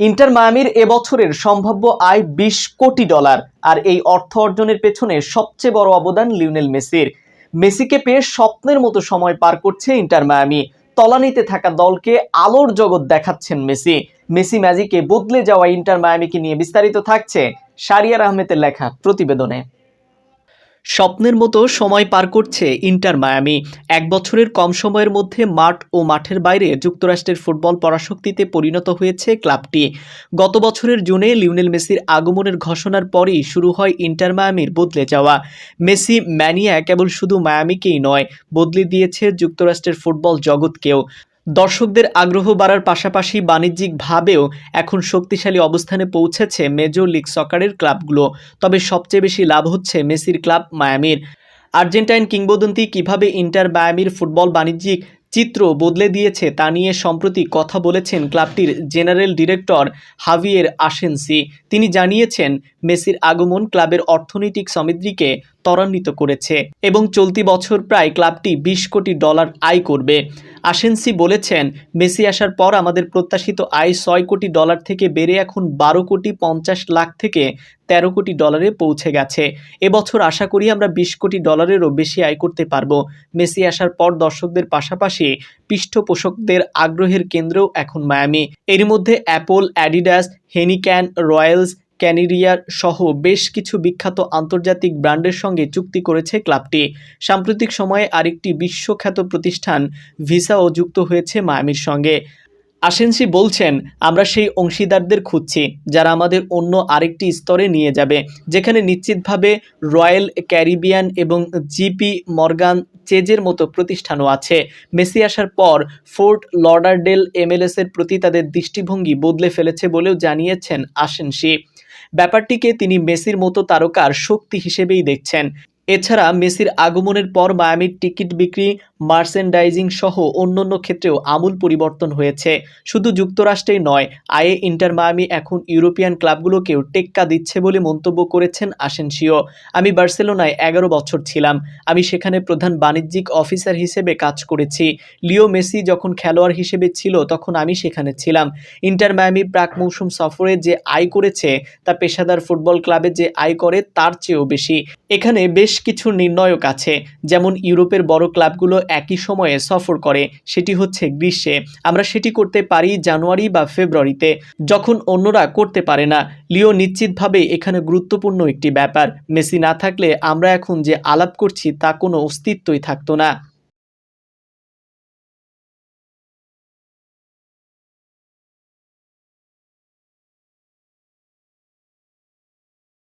Inter মায়ামির এবছরের সম্ভাব্য আয় বিশ কোটি ডলার আর এই অর্থ অর্জনের পেছনে সবচেয়ে বড় অবদান লিওনেল মেসির। মেসিকে পেয়ে স্বপ্নের মতো সময় পার করছে ইন্টার মায়ামি। তলানিতে থাকা দলকে আলোর জগৎ দেখাচ্ছেন মেসি। মেসি ম্যাজিকে বদলে যাওয়া ইন্টার মায়ামিকে নিয়ে বিস্তারিত থাকছে সারিয়ার আহমেদের লেখা প্রতিবেদনে। স্বপ্নের মতো সময় পার করছে ইন্টার মায়ামি। এক বছরের কম সময়ের মধ্যে মাঠ ও মাঠের বাইরে যুক্তরাষ্ট্রের ফুটবল পরাশক্তিতে পরিণত হয়েছে ক্লাবটি। গত বছরের জুনে লিওনেল মেসির আগমনের ঘোষণার পরই শুরু হয় ইন্টার মায়ামির বদলে যাওয়া। মেসি ম্যানিয়া কেবল শুধু মায়ামিকেই নয়, বদলে দিয়েছে যুক্তরাষ্ট্রের ফুটবল জগৎকেও। দর্শকদের আগ্রহ বাড়ার পাশাপাশি বাণিজ্যিকভাবেও এখন শক্তিশালী অবস্থানে পৌঁছেছে মেজর লিগ সকারের ক্লাবগুলো। তবে সবচেয়ে বেশি লাভ হচ্ছে মেসির ক্লাব মায়ামির। আর্জেন্টাইন কিংবদন্তি কীভাবে ইন্টার মায়ামির ফুটবল বাণিজ্যিক চিত্র বদলে দিয়েছে তা নিয়ে সম্প্রতি কথা বলেছেন ক্লাবটির জেনারেল ডিরেক্টর হাভিয়ের আশেন্সি। তিনি জানিয়েছেন, মেসির আগমন ক্লাবের অর্থনৈতিক সমৃদ্ধিকে ত্বরান্বিত করেছে এবং চলতি বছর প্রায় ক্লাবটি বিশ কোটি ডলার আয় করবে। আশেন্সি বলেছেন, মেসি আসার পর আমাদের প্রত্যাশিত আয় ছয় কোটি ডলার থেকে বেড়ে এখন বারো কোটি পঞ্চাশ লাখ থেকে তেরো কোটি ডলারে পৌঁছে গেছে। এবছর আশা করি আমরা বিশ কোটি ডলারেরও বেশি আয় করতে পারব। মেসি আসার পর দর্শকদের পাশাপাশি পৃষ্ঠপোষকদের আগ্রহের কেন্দ্রও এখন মায়ামি। এর মধ্যে অ্যাপল, অ্যাডিডাস, হেনিক্যান, রয়্যালস ক্যানিরিয়ার সহ বেশ কিছু বিখ্যাত আন্তর্জাতিক ব্র্যান্ডের সঙ্গে চুক্তি করেছে ক্লাবটি। সাম্প্রতিক সময়ে আরেকটি বিশ্বখ্যাত প্রতিষ্ঠান ভিসাও যুক্ত হয়েছে মায়ামির সঙ্গে। আশেন্সি বলছেন, আমরা সেই অংশীদারদের খুঁজছি, যারা আমাদের অন্য আরেকটি স্তরে নিয়ে যাবে, যেখানে নিশ্চিতভাবে রয়্যাল ক্যারিবিয়ান এবং জিপি মর্গান চেজের মতো প্রতিষ্ঠানও আছে। মেসি আসার পর, ফোর্ট লডারডেল এমএলএস এর প্রতি তাদের দৃষ্টিভঙ্গি বদলে ফেলেছে বলেও জানিয়েছেন আসেনসি ব্যাপারটিকে তিনি মেসির মতো তারকার শক্তি হিসেবেই দেখছেন। এছাড়া মেসির আগমনের পর মায়ামির টিকিট বিক্রি মার্চেন্ডাইজিং সহ অন্যান্য ক্ষেত্রেও আমূল পরিবর্তন হয়েছে। শুধু যুক্তরাষ্ট্রেই নয় আয়ে ইন্টার মায়ামি এখন ইউরোপিয়ান ক্লাবগুলোকেও টেক্কা দিচ্ছে বলে মন্তব্য করেছেন আসেনসিও আমি বার্সেলোনায় এগারো বছর ছিলাম। আমি সেখানে প্রধান বাণিজ্যিক অফিসার হিসেবে কাজ করেছি। লিও মেসি যখন খেলোয়াড় হিসেবে ছিল, তখন আমি সেখানে ছিলাম। ইন্টার মায়ামি প্রাক মৌসুম সফরে যে আয় করেছে, তা পেশাদার ফুটবল ক্লাবে যে আয় করে, তার চেয়েও বেশি। এখানে বেশ কিছু নির্ণায়ক আছে। যেমন ইউরোপের বড় ক্লাবগুলো একই সময়ে সফর করে, সেটি হচ্ছে গ্রীষ্মে। আমরা সেটি করতে পারি জানুয়ারি বা ফেব্রুয়ারিতে, যখন অন্যরা করতে পারে না। লিও নিশ্চিতভাবে এখানে গুরুত্বপূর্ণ একটি ব্যাপার। মেসি না থাকলে আমরা এখন যে আলাপ করছি তা কোনো অস্তিত্বই থাকতো না।